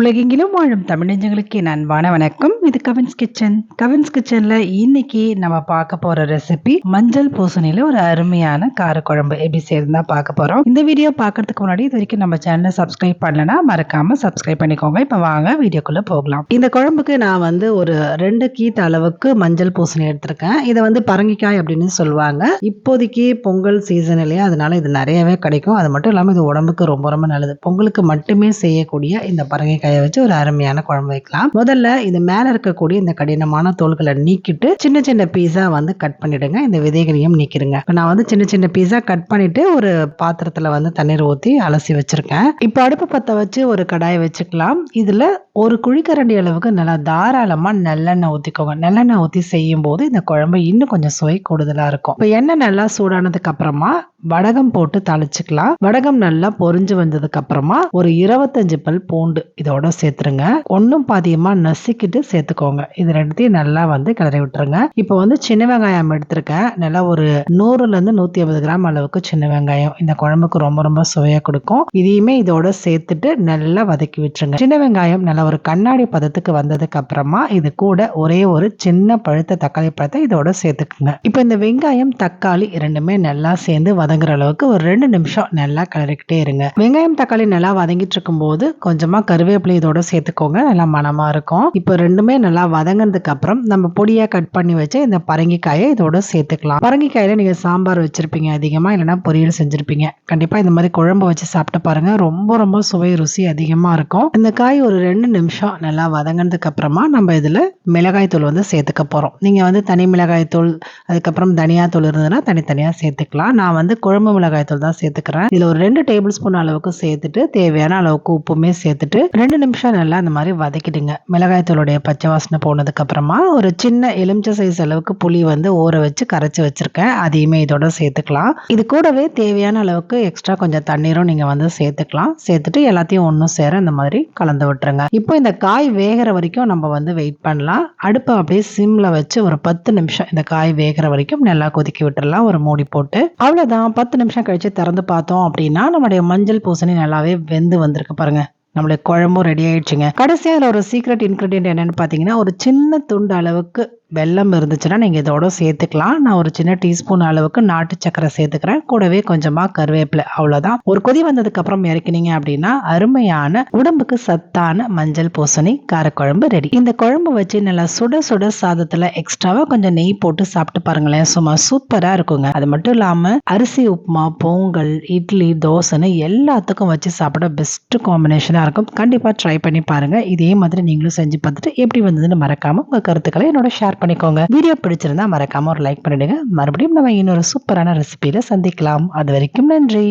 உலகெங்கிலும் வாழும் தமிழஞ்சங்களுக்கு என் அன்பான வணக்கம். இது கவின்ஸ் கிச்சன். கவின்ஸ் கிச்சன்ல இன்னைக்கு நம்ம பார்க்க போற ரெசிபி மஞ்சள் பூசணியில ஒரு அருமையான காரக்குழம்பு. எப்படி சேர்ந்தா பார்க்க போறோம். இந்த வீடியோ பார்க்கறதுக்கு முன்னாடி இது வரைக்கும் நம்ம சேனலை சப்ஸ்கிரைப் பண்ணலனா மறக்காம சப்ஸ்கிரைப் பண்ணிக்கோங்க. இப்ப வாங்க வீடியோக்குள்ள போகலாம். இந்த குழம்புக்கு நான் வந்து ஒரு ரெண்டு கீத் அளவுக்கு மஞ்சள் பூசணி எடுத்திருக்கேன். இதை வந்து பரங்கிக்காய் அப்படின்னு சொல்லுவாங்க. இப்போதைக்கு பொங்கல் சீசன் இல்லையா அதனால இது நிறையவே கிடைக்கும். அது மட்டும் இல்லாமல் இது உடம்புக்கு ரொம்ப ரொம்ப நல்லது. பொங்கலுக்கு மட்டுமே செய்யக்கூடிய இந்த பரங்கிக்காய் முருங்கைக்காயை வச்சு ஒரு அருமையான குழம்பு வைக்கலாம். முதல்ல இது மேல இருக்கக்கூடிய இந்த கடினமான தோள்களை நீக்கிட்டு சின்ன சின்ன பீஸா வந்து கட் பண்ணிடுங்க. இந்த விதைகளையும் நீக்கிடுங்க. நான் வந்து சின்ன சின்ன பீஸா கட் பண்ணிட்டு ஒரு பாத்திரத்துல வந்து தண்ணீர் ஊற்றி அலசி வச்சிருக்கேன். இப்போ அடுப்பு பத்த வச்சு ஒரு கடாயை வச்சுக்கலாம். இதுல ஒரு குழிக்கரண்டி அளவுக்கு நல்லா தாராளமா நல்லெண்ணெய் ஊற்றிக்கோங்க நல்லெண்ணெய் ஊற்றி செய்யும் போது இந்த குழம்பு இன்னும் கொஞ்சம் சுவை கூடுதலா இருக்கும். இப்போ எண்ணெய் நல்லா சூடானதுக்கு அப்புறமா வடகம் போட்டு தாளிச்சுக்கலாம். வடகம் நல்லா பொறிஞ்சு வந்ததுக்கு அப்புறமா ஒரு இருபத்தஞ்சு பல் பூண்டு இதோட சேர்த்துருங்க. ஒன்னும் பாதியமாக நசுக்கிட்டு சேர்த்துக்கோங்க. இது ரெண்டுத்தையும் நல்லா வந்து கிளறி விட்டுருங்க. இப்போ வந்து சின்ன வெங்காயம் எடுத்திருக்கேன். நல்லா ஒரு நூறுல இருந்து ஐம்பது கிராம் அளவுக்கு சின்ன வெங்காயம். இந்த குழம்புக்கு ரொம்ப ரொம்ப சுவையாக கொடுக்கும். இதையுமே இதோட சேர்த்துட்டு நல்லா வதக்கி விட்டுருங்க. சின்ன வெங்காயம் நல்லா ஒரு கண்ணாடி பதத்துக்கு வந்ததுக்கு அப்புறமா இது கூட ஒரே ஒரு சின்ன பழுத்த தக்காளி பழத்தை இதோட சேர்த்துக்குங்க. இப்போ இந்த வெங்காயம் தக்காளி ரெண்டுமே நல்லா சேர்ந்து வதங்குற அளவுக்கு ஒரு ரெண்டு நிமிஷம் நல்லா கிளறிக்கிட்டே இருங்க. வெங்காயம் தக்காளி நல்லா வதங்கிட்டு இருக்கும் போது கொஞ்சமா கருவேப்பிலை இதோட சேர்த்துக்கோங்க. நல்லா மனமாக இருக்கும். இப்போ ரெண்டுமே நல்லா வதங்கினதுக்கு அப்புறம் நம்ம பொடியாக கட் பண்ணி வச்சு இந்த பரங்கிக்காயை இதோட சேர்த்துக்கலாம். பரங்கிக்காயில் நீங்கள் சாம்பார் வச்சுருப்பீங்க அதிகமாக இல்லைன்னா பொரியல் செஞ்சுருப்பீங்க. கண்டிப்பாக இந்த மாதிரி குழம்பு வச்சு சாப்பிட்டு பாருங்கள் ரொம்ப ரொம்ப சுவை ருசி அதிகமாக இருக்கும். இந்த காய் ஒரு ரெண்டு நிமிஷம் நல்லா வதங்கினதுக்கு அப்புறமா நம்ம இதில் மிளகாய்த்தூள் வந்து சேர்த்துக்க போகிறோம் நீங்கள் வந்து தனி மிளகாய்த்தூள் அதுக்கப்புறம் தனியாத்தூள் இருந்ததுன்னா தனித்தனியாக சேர்த்துக்கலாம். நான் வந்து குழம்பு மிளகாய் தூள் தான் சேர்த்துக்கிறேன். இதில் ஒரு ரெண்டு டேபிள் ஸ்பூன் அளவுக்கு சேர்த்துட்டு தேவையான அளவுக்கு உப்புமே சேர்த்துட்டு ரெண்டு நிமிஷம் நல்லா அந்த மாதிரி வதக்கிடுங்க. மிளகாய்த்தூளுடைய பச்சை வாசனை போனதுக்கப்புறமா ஒரு சின்ன எலுமிச்சை சைஸ் அளவுக்கு புளி வந்து ஊற வச்சு கரைச்சி வச்சுருக்கேன். அதையுமே இதோட சேர்த்துக்கலாம். இது கூடவே தேவையான அளவுக்கு எக்ஸ்ட்ரா கொஞ்சம் தண்ணீரும் நீங்கள் வந்து சேர்த்துக்கலாம். சேர்த்துட்டு எல்லாத்தையும் ஒன்றும் சேர இந்த மாதிரி கலந்து விட்டுருங்க. இப்போ இந்த காய் வேகிற வரைக்கும் நம்ம வந்து வெயிட் பண்ணலாம். அடுப்பை அப்படியே சிம்மில் வச்சு ஒரு பத்து நிமிஷம் இந்த காய் வேகிற வரைக்கும் நல்லா கொதிக்கி விட்டுடலாம் ஒரு மூடி போட்டு. அவ்வளோதான் பத்து நிமிஷம் கழித்து திறந்து பார்த்தோம் அப்படின்னா நம்மளுடைய மஞ்சள் பூசணி நல்லாவே வெந்து வந்திருக்கு பாருங்கள் நம்மளுடைய குழம்பும் ரெடி ஆயிடுச்சுங்க. கடைசியாக அதில் ஒரு சீக்ரெட் இன்க்ரீடியன்ட் என்னன்னு பார்த்தீங்கன்னா ஒரு சின்ன துண்டு அளவுக்கு வெல்லம் இருந்துச்சுன்னா நீங்கள் இதோட சேர்த்துக்கலாம். நான் ஒரு சின்ன டீஸ்பூன் அளவுக்கு நாட்டு சக்கரை சேர்த்துக்கிறேன். கூடவே கொஞ்சமாக கருவேப்பிலை அவ்வளோதான் ஒரு கொதி வந்ததுக்கு அப்புறம் இறக்கினீங்க அப்படின்னா அருமையான உடம்புக்கு சத்தான மஞ்சள் பூசணி காரக்குழம்பு ரெடி இந்த குழம்பு வச்சு நல்லா சுட சுட சாதத்தில் எக்ஸ்ட்ராவாக கொஞ்சம் நெய் போட்டு சாப்பிட்டு பாருங்களேன். சும்மா சூப்பராக இருக்குங்க. அது மட்டும் இல்லாமல் அரிசி உப்புமா பொங்கல் இட்லி தோசைன்னு எல்லாத்துக்கும் வச்சு சாப்பிட பெஸ்ட் காம்பினேஷனாக இருக்கும் கண்டிப்பாக ட்ரை பண்ணி பாருங்கள் இதே மாதிரி நீங்களும் செஞ்சு பார்த்துட்டு எப்படி வந்ததுன்னு மறக்காமல் உங்கள் கருத்துக்களை என்னோட ஷேர் பண்ணிக்கோங்க. வீடியோ பிடிச்சிருந்தா மறக்காம ஒரு லைக் பண்ணிடுங்க. மறுபடியும் நம்ம இன்னொரு சூப்பரான ரெசிபியில சந்திக்கலாம். அது வரைக்கும் நன்றி.